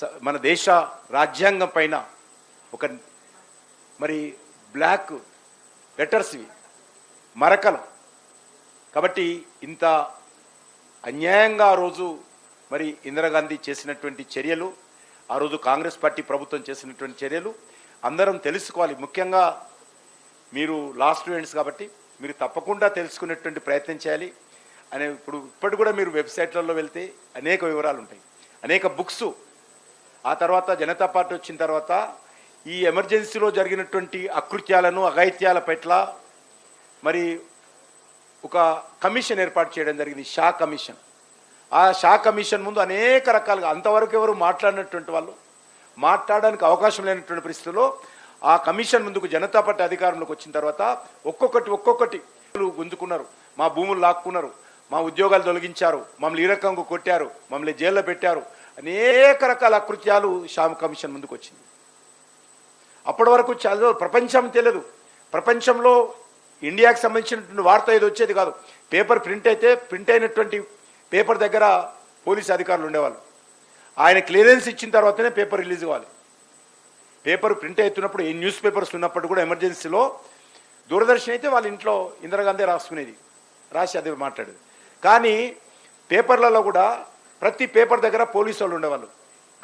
స- మన దేశ రాజ్యాంగం పైన ఒక మరి బ్లాక్ లెటర్స్ ఇవి. మరకలు. కాబట్టి ఇంత అన్యాయంగా ఆ రోజు మరి ఇందిరాగాంధీ చేసినటువంటి చర్యలు ఆ రోజు కాంగ్రెస్ పార్టీ ప్రభుత్వం చేసినటువంటి చర్యలు అందరం తెలుసుకోవాలి. ముఖ్యంగా మీరు లాస్ట్ స్టూడెంట్స్ కాబట్టి మీరు తప్పకుండా తెలుసుకునేటువంటి ప్రయత్నం చేయాలి. అనే ఇప్పుడు ఇప్పటి కూడా మీరు వెబ్సైట్లలో వెళ్తే అనేక వివరాలు ఉంటాయి. అనేక బుక్స్ ఆ తర్వాత జనతా పార్టీ వచ్చిన తర్వాత ఈ ఎమర్జెన్సీలో జరిగినటువంటి అకృత్యాలను అఘాయిత్యాల పట్ల మరి ఒక కమిషన్ ఏర్పాటు చేయడం జరిగింది షా కమిషన్. ఆ షా కమిషన్ ముందు అనేక రకాలుగా అంతవరకు ఎవరు మాట్లాడినటువంటి వాళ్ళు మాట్లాడడానికి అవకాశం లేనటువంటి పరిస్థితుల్లో ఆ కమిషన్ ముందుకు జనతా పార్టీ అధికారంలోకి వచ్చిన తర్వాత ఒక్కొక్కటి ఒక్కొక్కటి గుంజుకున్నారు. మా భూములు లాక్కున్నారు మా ఉద్యోగాలు తొలగించారు మమ్మల్ని ఈ రకంగా కొట్టారు మమ్మల్ని జైల్లో పెట్టారు అనేక రకాల అకృత్యాలు షా కమిషన్ ముందుకు వచ్చింది. అప్పటి వరకు చదువు ప్రపంచం తెలియదు. ప్రపంచంలో ఇండియాకి సంబంధించినటువంటి వార్త ఏది వచ్చేది కాదు. పేపర్ ప్రింట్ అయితే ప్రింట్ అయినటువంటి పేపర్ దగ్గర పోలీస్ అధికారులు ఉండేవాళ్ళు. ఆయన క్లియరెన్స్ ఇచ్చిన తర్వాతనే పేపర్ రిలీజ్ కావాలి. పేపర్ ప్రింట్ అవుతున్నప్పుడు ఏ న్యూస్ పేపర్స్ ఉన్నప్పుడు కూడా ఎమర్జెన్సీలో దూరదర్శన్ అయితే వాళ్ళ ఇంట్లో ఇందిరాగాంధీ రాసుకునేది. రాసి అది మాట్లాడేది. కానీ పేపర్లలో కూడా ప్రతి పేపర్ దగ్గర పోలీసు వాళ్ళు ఉండేవాళ్ళు.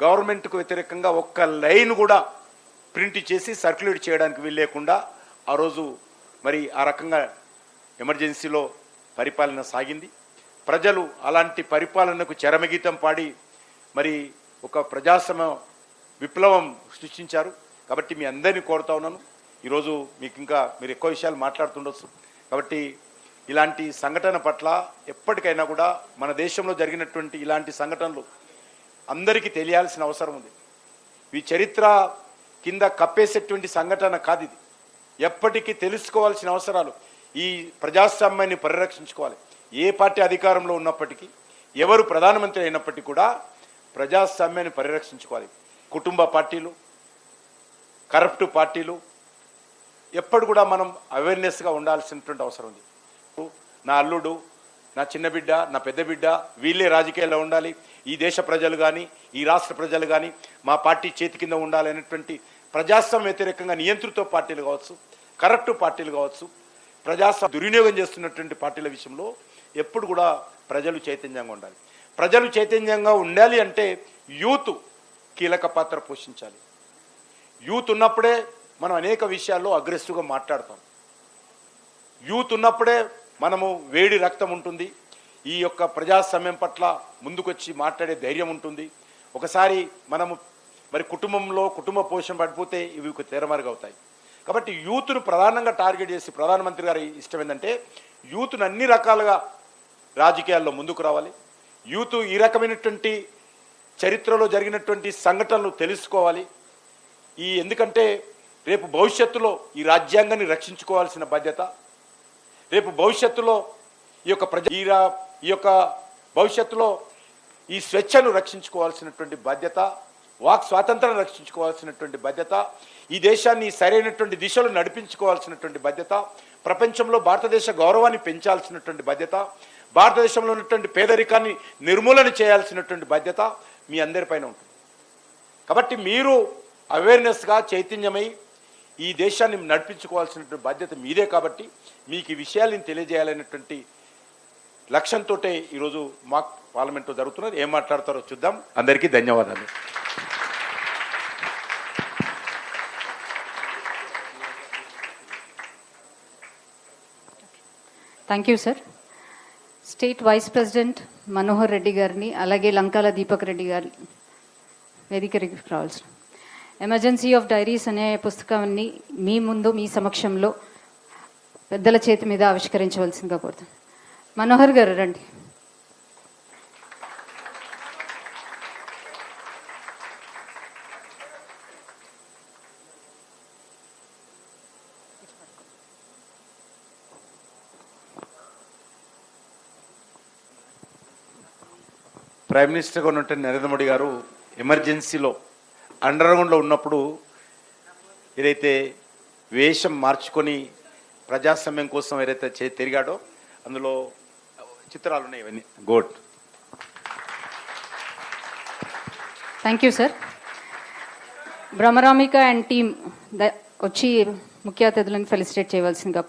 గవర్నమెంట్కు వ్యతిరేకంగా ఒక్క లైన్ కూడా ప్రింట్ చేసి సర్క్యులేట్ చేయడానికి వీల్లేకుండా ఆ రోజు మరి ఆ రకంగా ఎమర్జెన్సీలో పరిపాలన సాగింది. ప్రజలు అలాంటి పరిపాలనకు చరమగీతం పాడి మరి ఒక ప్రజాసమ విప్లవం సృష్టించారు. కాబట్టి మీ అందరినీ కోరుతా ఉన్నాను. ఈరోజు మీకు ఇంకా మీరు ఎక్కువ విషయాలు మాట్లాడుతుండొచ్చు. కాబట్టి ఇలాంటి సంఘటన పట్ల ఎప్పటికైనా కూడా మన దేశంలో జరిగినటువంటి ఇలాంటి సంఘటనలు అందరికీ తెలియాల్సిన అవసరం ఉంది. ఈ చరిత్ర కింద కప్పేసేటువంటి సంఘటన కాదు ఇది. ఎప్పటికీ తెలుసుకోవాల్సిన అవసరాలు ఈ ప్రజాస్వామ్యాన్ని పరిరక్షించుకోవాలి. ఏ పార్టీ అధికారంలో ఉన్నప్పటికీ ఎవరు ప్రధానమంత్రి అయినప్పటికీ కూడా ప్రజాస్వామ్యాన్ని పరిరక్షించుకోవాలి. కుటుంబ పార్టీలు కరప్ట్ పార్టీలు ఎప్పుడు కూడా మనం అవేర్నెస్గా ఉండాల్సినటువంటి అవసరం ఉంది. నా అల్లుడు నా చిన్న బిడ్డ నా పెద్ద బిడ్డ వీళ్ళే రాజకీయాల్లో ఉండాలి. ఈ దేశ ప్రజలు కానీ ఈ రాష్ట్ర ప్రజలు కానీ మా పార్టీ చేతి కింద ఉండాలి అనేటువంటి ప్రజాస్వామ్య వ్యతిరేకంగా నియంతృత్వ పార్టీలు కావచ్చు కరెక్ట్ పార్టీలు కావచ్చు ప్రజాస్వామ్య దుర్వినియోగం చేస్తున్నటువంటి పార్టీల విషయంలో ఎప్పుడు కూడా ప్రజలు చైతన్యంగా ఉండాలి. ప్రజలు చైతన్యంగా ఉండాలి అంటే యూత్ కీలక పాత్ర పోషించాలి. యూత్ ఉన్నప్పుడే మనం అనేక విషయాల్లో అగ్రెసివ్గా మాట్లాడతాం. యూత్ ఉన్నప్పుడే మనము వేడి రక్తం ఉంటుంది. ఈ యొక్క ప్రజాస్వామ్యం పట్ల ముందుకొచ్చి మాట్లాడే ధైర్యం ఉంటుంది. ఒకసారి మనము మరి కుటుంబంలో కుటుంబ పోషణ పడిపోతే ఇవి తెరమరుగవుతాయి కాబట్టి యూత్ను ప్రధానంగా టార్గెట్ చేసి ప్రధానమంత్రి గారి ఇష్టం ఏంటంటే యూత్ను అన్ని రకాలుగా రాజకీయాల్లో ముందుకు రావాలి. యూత్ ఈ రకమైనటువంటి చరిత్రలో జరిగినటువంటి సంఘటనలు తెలుసుకోవాలి. ఈ ఎందుకంటే రేపు భవిష్యత్తులో ఈ రాజ్యాంగాన్ని రక్షించుకోవాల్సిన బాధ్యత రేపు భవిష్యత్తులో ఈ యొక్క ప్రజ ఈ ఈ యొక్క భవిష్యత్తులో ఈ స్వేచ్ఛను రక్షించుకోవాల్సినటువంటి బాధ్యత వాక్ స్వాతంత్రాన్ని రక్షించుకోవాల్సినటువంటి బాధ్యత ఈ దేశాన్ని సరైనటువంటి దిశలో నడిపించుకోవాల్సినటువంటి బాధ్యత ప్రపంచంలో భారతదేశ గౌరవాన్ని పెంచాల్సినటువంటి బాధ్యత భారతదేశంలో ఉన్నటువంటి పేదరికాన్ని నిర్మూలన చేయాల్సినటువంటి బాధ్యత మీ అందరిపైన ఉంటుంది. కాబట్టి మీరు అవేర్నెస్గా చైతన్యమై ఈ దేశాన్ని నడిపించుకోవాల్సినటువంటి బాధ్యత మీదే కాబట్టి మీకు ఈ విషయాలను తెలియజేయాలనేటువంటి లక్ష్యంతో ఈరోజు మా పార్లమెంట్లో జరుగుతున్నది. ఏం మాట్లాడతారో చూద్దాం. అందరికీ ధన్యవాదాలు. Thank you sir state vice president Manohar Reddy గారిని అలాగే లంకాల దీపక్ రెడ్డి గారి వేదికకి రావాల్సిన ఎమర్జెన్సీ ఆఫ్ డైరీస్ అనే పుస్తకాన్ని మీ ముందు మీ సమక్షంలో పెద్దల చేతి మీద ఆవిష్కరించవలసిందిగా కోరుతాను మనోహర్ గారు రండి. ప్రైమ్ మినిస్టర్గా ఉన్నటువంటి నరేంద్ర మోడీ గారు ఎమర్జెన్సీలో అండర్ గ్రౌండ్లో ఉన్నప్పుడు ఏదైతే వేషం మార్చుకొని ప్రజాస్వామ్యం కోసం ఏదైతే చే తిరిగాడో అందులో చిత్రాలు ఉన్నాయి ఇవన్నీ. Gourd thank you sir Bhramaramika and team వచ్చి ముఖ్య అతిథులను ఫెలిసిటేట్ చేయవలసిందిగా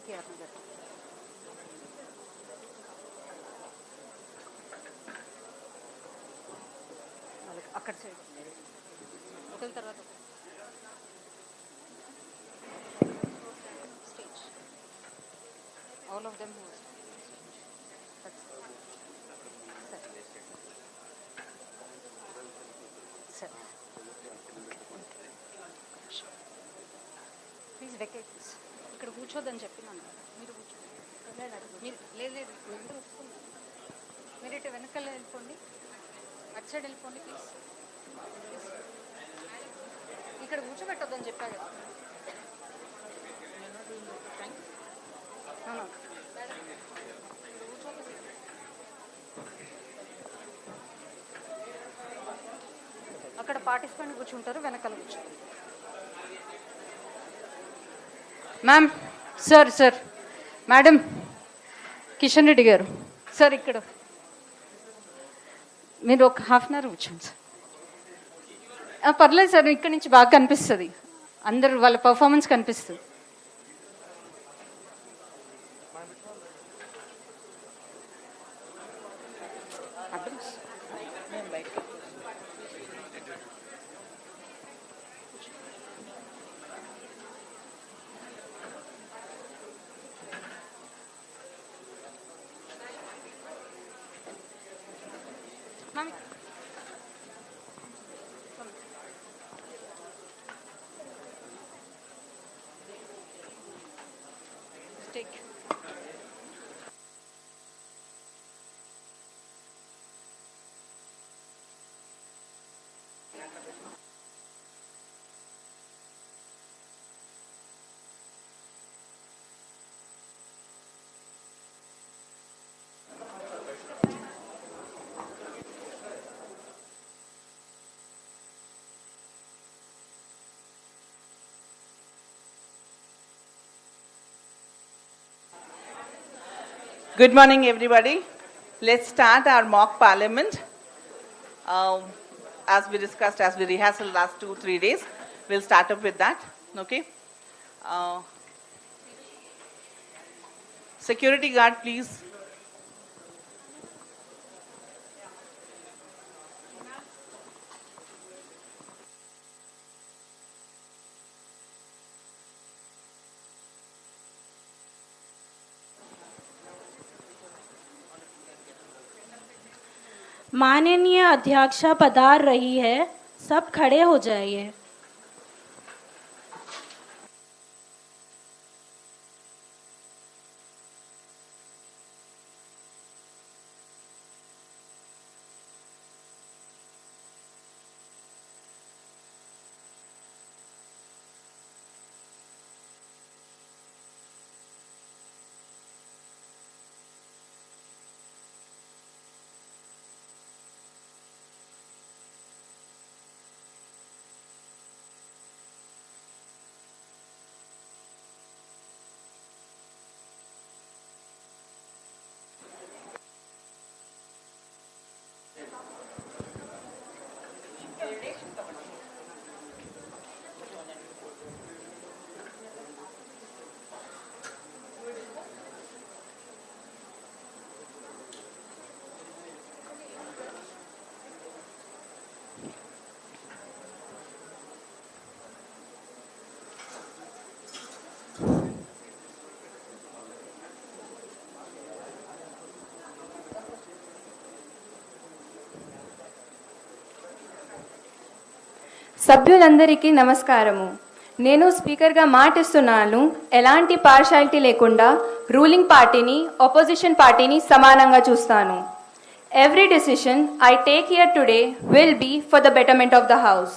కోరుతూ అక్కడ సైడ్ ఒకరి తర్వాత ఒకరు. Stage all of them sir please vacate ఇక్కడ కూర్చోద్దని చెప్పినాను కదా. మీరు కూర్చోండి. మీరు లేదు లేదు. వస్తున్నారు మీరు ఇటు వెనకాల వెళ్ళిపోండి. అటు సైడ్ వెళ్ళిపోండి ప్లీజ్ ఇక్కడ కూర్చోబెట్టొద్దని చెప్పా కదా. అక్కడ పార్టిసిపెంట్ కూర్చుంటారు వెనకాల కూర్చుంటారు. Ma'am sir sir madam Kishan Reddy garu. Sir ఇక్కడ. మీరు ఒక హాఫ్ అన్ అవర్ కూర్చోండి సార్ పర్లేదు సార్ ఇక్కడ నుంచి బాగా కనిపిస్తుంది. అందరు వాళ్ళ పర్ఫార్మెన్స్ కనిపిస్తుంది. Mommy. Stick. Good morning, everybody. Let's start our mock parliament. Um, as we discussed, as we rehearsed last two, three days, we'll start up with that. Okay. Uh, security guard, please. माननीय अध्यक्षा पधार रही है सब खड़े हो जाइए। సభ్యులందరికీ నమస్కారము. నేను స్పీకర్గా మాటిస్తున్నాను ఎలాంటి పార్షాలిటీ లేకుండా రూలింగ్ పార్టీని ఆపోజిషన్ పార్టీని సమానంగా చూస్తాను. Every decision I take here today will be for the betterment of the house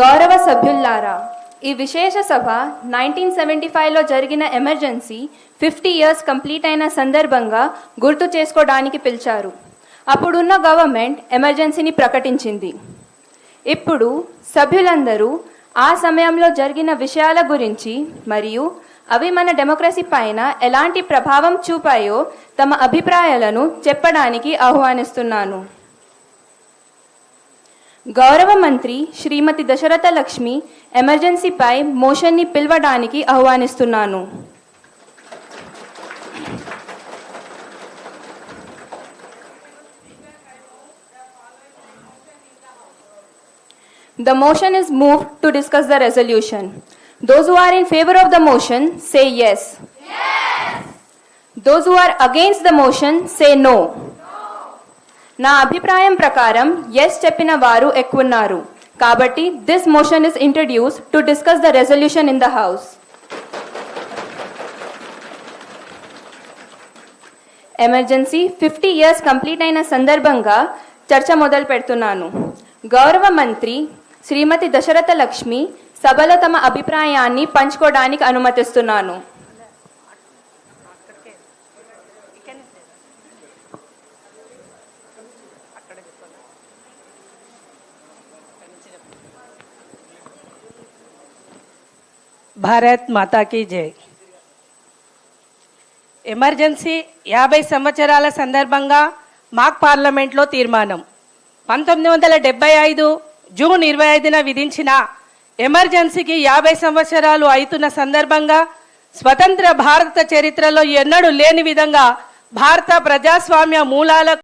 గౌరవ సభ్యుల్లారా ఈ విశేష సభ నైన్టీన్ సెవెంటీ ఫైవ్లో జరిగిన ఎమర్జెన్సీ ఫిఫ్టీ ఇయర్స్ కంప్లీట్ అయిన సందర్భంగా గుర్తు చేసుకోవడానికి పిలిచారు. అప్పుడున్న గవర్నమెంట్ ఎమర్జెన్సీని ప్రకటించింది. ఇప్పుడు సభ్యులందరూ ఆ సమయంలో జరిగిన విషయాల గురించి మరియు అవి మన డెమోక్రసీ పైన ఎలాంటి ప్రభావం చూపాయో తమ అభిప్రాయాలను చెప్పడానికి ఆహ్వానిస్తున్నాను. గౌరవ మంత్రి శ్రీమతి దశరథ లక్ష్మి ఎమర్జెన్సీపై మోషన్ని పిలవడానికి ఆహ్వానిస్తున్నాను. The motion is moved to discuss the resolution. Those who are in favor of the motion say yes. Yes. Those who are against the motion say no. నా అభిప్రాయం ప్రకారం ఎస్ చెప్పిన వారు ఎక్కువన్నారు కాబట్టి this motion is introduce to discuss the resolution in the house emergency fifty years complete అయిన సందర్భంగా చర్చ మొదలు పెడుతున్నాను గౌరవ మంత్రి శ్రీమతి దశరథ లక్ష్మి సభలో తమ అభిప్రాయాన్ని పంచుకోవడానికి అనుమతిస్తున్నాను. భారత్ మాతాకి జై. ఎమర్జెన్సీ యాభై సంవత్సరాల సందర్భంగా మాక్ పార్లమెంట్లో తీర్మానం. పంతొమ్మిది వందల డెబ్బై ఐదు జూన్ ఇరవై ఐదున విధించిన ఎమర్జెన్సీకి యాభై సంవత్సరాలు అవుతున్న సందర్భంగా స్వతంత్ర భారత చరిత్రలో ఎన్నడూ లేని విధంగా భారత ప్రజాస్వామ్య మూలాల